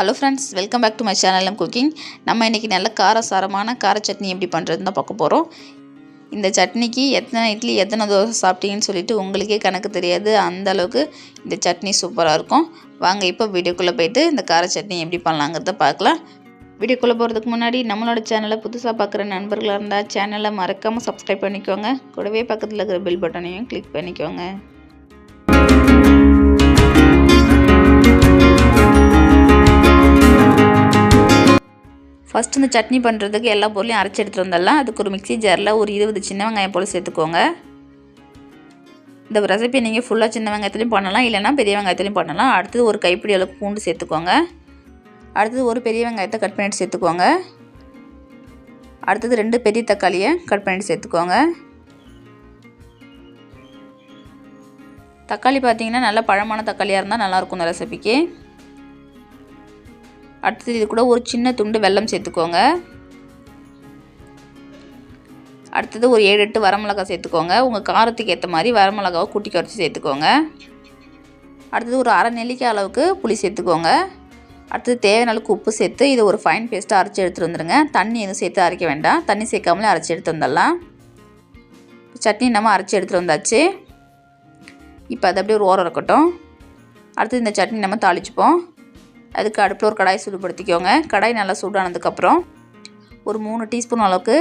Hello friends welcome back to my channel cooking நம்ம இன்றைக்கி நல்ல காரசாரமான கார சட்னி எப்படி பண்ணுறதுன்னு தான் பார்க்க போகிறோம் இந்த சட்னிக்கு எத்தனை இட்லி எத்தனை தோசை சாப்பிட்டீங்கன்னு சொல்லிட்டு உங்களுக்கே கணக்கு தெரியாது. அந்த அளவுக்கு இந்த சட்னி சூப்பராக இருக்கும். வாங்க இப்போ வீடியோக்குள்ளே போயிட்டு இந்த கார சட்னி எப்படி பண்ணலாங்கிறத பார்க்கலாம். வீடியோக்குள்ளே போகிறதுக்கு முன்னாடி நம்மளோட சேனலை புதுசாக பார்க்குற நண்பர்களாக இருந்தால் சேனலை மறக்காமல் சப்ஸ்கிரைப் பண்ணிக்கோங்க. கூடவே பக்கத்தில் இருக்கிற பெல் பட்டனையும் கிளிக் பண்ணிக்கோங்க. ஃபஸ்ட் இந்த சட்னி பண்ணுறதுக்கு எல்லா பொருளையும் அரைச்சி எடுத்துகிட்டு வந்துடலாம். அதுக்கு ஒரு மிக்ஸி ஜாரில் ஒரு இருபது சின்ன வெங்காயம் போல் சேர்த்துக்கோங்க. இந்த ரெசிபி நீங்கள் ஃபுல்லாக சின்ன வெங்காயத்துலையும் பண்ணலாம் இல்லைனா பெரிய வெங்காயத்துலையும் பண்ணலாம். அடுத்தது ஒரு கைப்பிடி அளவுக்கு பூண்டு சேர்த்துக்கோங்க. அடுத்தது ஒரு பெரிய வெங்காயத்தை கட் பண்ணிட்டு சேர்த்துக்கோங்க. அடுத்தது ரெண்டு பெரிய தக்காளியை கட் பண்ணிட்டு சேர்த்துக்கோங்க. தக்காளி பார்த்தீங்கன்னா நல்ல பழமான தக்காளியாக இருந்தால் நல்லாயிருக்கும் இந்த ரெசிபிக்கு அடுத்தது இது கூட ஒரு சின்ன துண்டு வெல்லம் சேர்த்துக்கோங்க. அடுத்தது ஒரு ஏழு எட்டு வரமிளகா சேர்த்துக்கோங்க. உங்கள் காரத்துக்கு ஏற்ற மாதிரி வரமிளகாவை கூட்டி குறைச்சி சேர்த்துக்கோங்க. அடுத்தது ஒரு அரை நெல்லிக்காய் அளவுக்கு புளி சேர்த்துக்கோங்க. அடுத்தது தேவையான அளவுக்கு உப்பு சேர்த்து இதை ஒரு ஃபைன் பேஸ்ட்டாக அரைச்சி எடுத்துகிட்டு வந்துடுங்க தண்ணி எதுவும் சேர்த்து அரைக்க வேண்டாம். தண்ணி சேர்க்காமலே அரைச்சி எடுத்து வந்துடலாம். சட்னி நம்ம அரைச்சி எடுத்துகிட்டு வந்தாச்சு. இப்போ அது அப்படியே ஒரு ஓரம் இருக்கட்டும். அடுத்து இந்த சட்னி நம்ம தாளிச்சுப்போம். அதுக்கு அடுப்பில் ஒரு கடாய் சூடுபடுத்திக்கோங்க. கடாய் நல்லா சூடானதுக்கப்புறம் ஒரு மூணு டீஸ்பூன் அளவுக்கு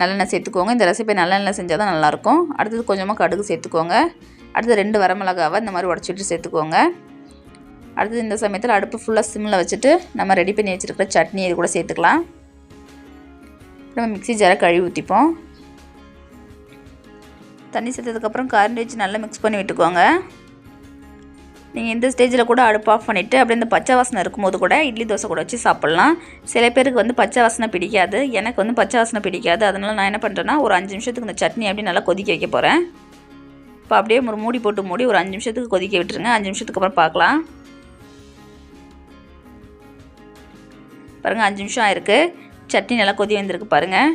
நல்லெண்ணெய் சேர்த்துக்கோங்க. இந்த ரெசிபி நல்லெண்ணெய் செஞ்சால் தான் நல்லாயிருக்கும். அடுத்தது கொஞ்சமாக கடுகு சேர்த்துக்கோங்க. அடுத்து ரெண்டு வரமிளகாவை இந்த மாதிரி உடச்சிட்டு சேர்த்துக்கோங்க. அடுத்தது இந்த சமயத்தில் அடுப்பு ஃபுல்லாக சிம்மில் வச்சுட்டு நம்ம ரெடி பண்ணி வச்சுருக்கிற சட்னி இது கூட சேர்த்துக்கலாம். நம்ம மிக்ஸி ஜாரை கழுவி ஊற்றிப்போம் தண்ணி சேர்த்ததுக்கப்புறம் கரண்டி வச்சு நல்லா மிக்ஸ் பண்ணி விட்டுக்கோங்க. நீங்கள் இந்த ஸ்டேஜில் கூட அடுப்பு ஆஃப் பண்ணிவிட்டு அப்படியே இந்த பச்சை வாசனை இருக்கும்போது கூட இட்லி தோசை கூட வச்சு சாப்பிட்லாம். சில பேருக்கு வந்து பச்சை வாசனை பிடிக்காது. எனக்கு வந்து பச்சை வாசனை பிடிக்காது. அதனால் நான் என்ன பண்ணுறேன்னா ஒரு அஞ்சு நிமிஷத்துக்கு இந்த சட்னி அப்படி நல்லா கொதிக்க வைக்க போகிறேன் இப்போ அப்படியே ஒரு மூடி போட்டு மூடி ஒரு அஞ்சு நிமிஷத்துக்கு கொதிக்க விட்டுருங்க. அஞ்சு நிமிஷத்துக்கு அப்புறம் பார்க்கலாம். பாருங்கள் அஞ்சு நிமிஷம் ஆயிருக்கு. சட்னி நல்லா கொதி வந்திருக்கு பாருங்கள்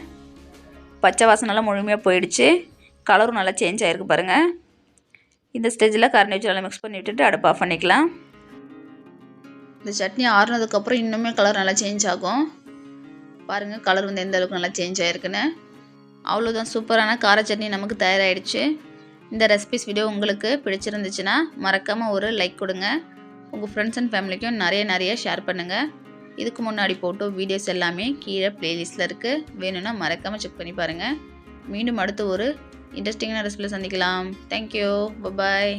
பச்சை வாசனை நல்லா முழுமையாக போயிடுச்சு. கலரும் நல்லா சேஞ்ச் ஆகிருக்கு பாருங்கள் இந்த ஸ்டேஜில் கரண்டி மிக்ஸ் பண்ணி விட்டுட்டு அடுப்பு ஆஃப் பண்ணிக்கலாம். இந்த சட்னி ஆறுனதுக்கப்புறம் இன்னுமே கலர் நல்லா சேஞ்ச் ஆகும். பாருங்கள் கலர் வந்து எந்த அளவுக்கு நல்லா சேஞ்ச் ஆகிருக்குன்னு அவ்வளோதான் சூப்பரான கார சட்னி நமக்கு தயாராகிடுச்சு இந்த ரெசிபிஸ் வீடியோ உங்களுக்கு பிடிச்சிருந்துச்சுன்னா மறக்காமல் ஒரு லைக் கொடுங்க. உங்கள் ஃப்ரெண்ட்ஸ் அண்ட் ஃபேமிலிக்கும் நிறைய நிறைய ஷேர் பண்ணுங்கள் இதுக்கு முன்னாடி போட்டோ வீடியோஸ் எல்லாமே கீழே ப்ளேலிஸ்ட்டில் இருக்குது வேணும்னா மறக்காமல் செக் பண்ணி பாருங்கள் மீண்டும் அடுத்து ஒரு இன்ட்ரெஸ்டிங்கான ரெசிபியில் சந்திக்கலாம். Thank you bye bye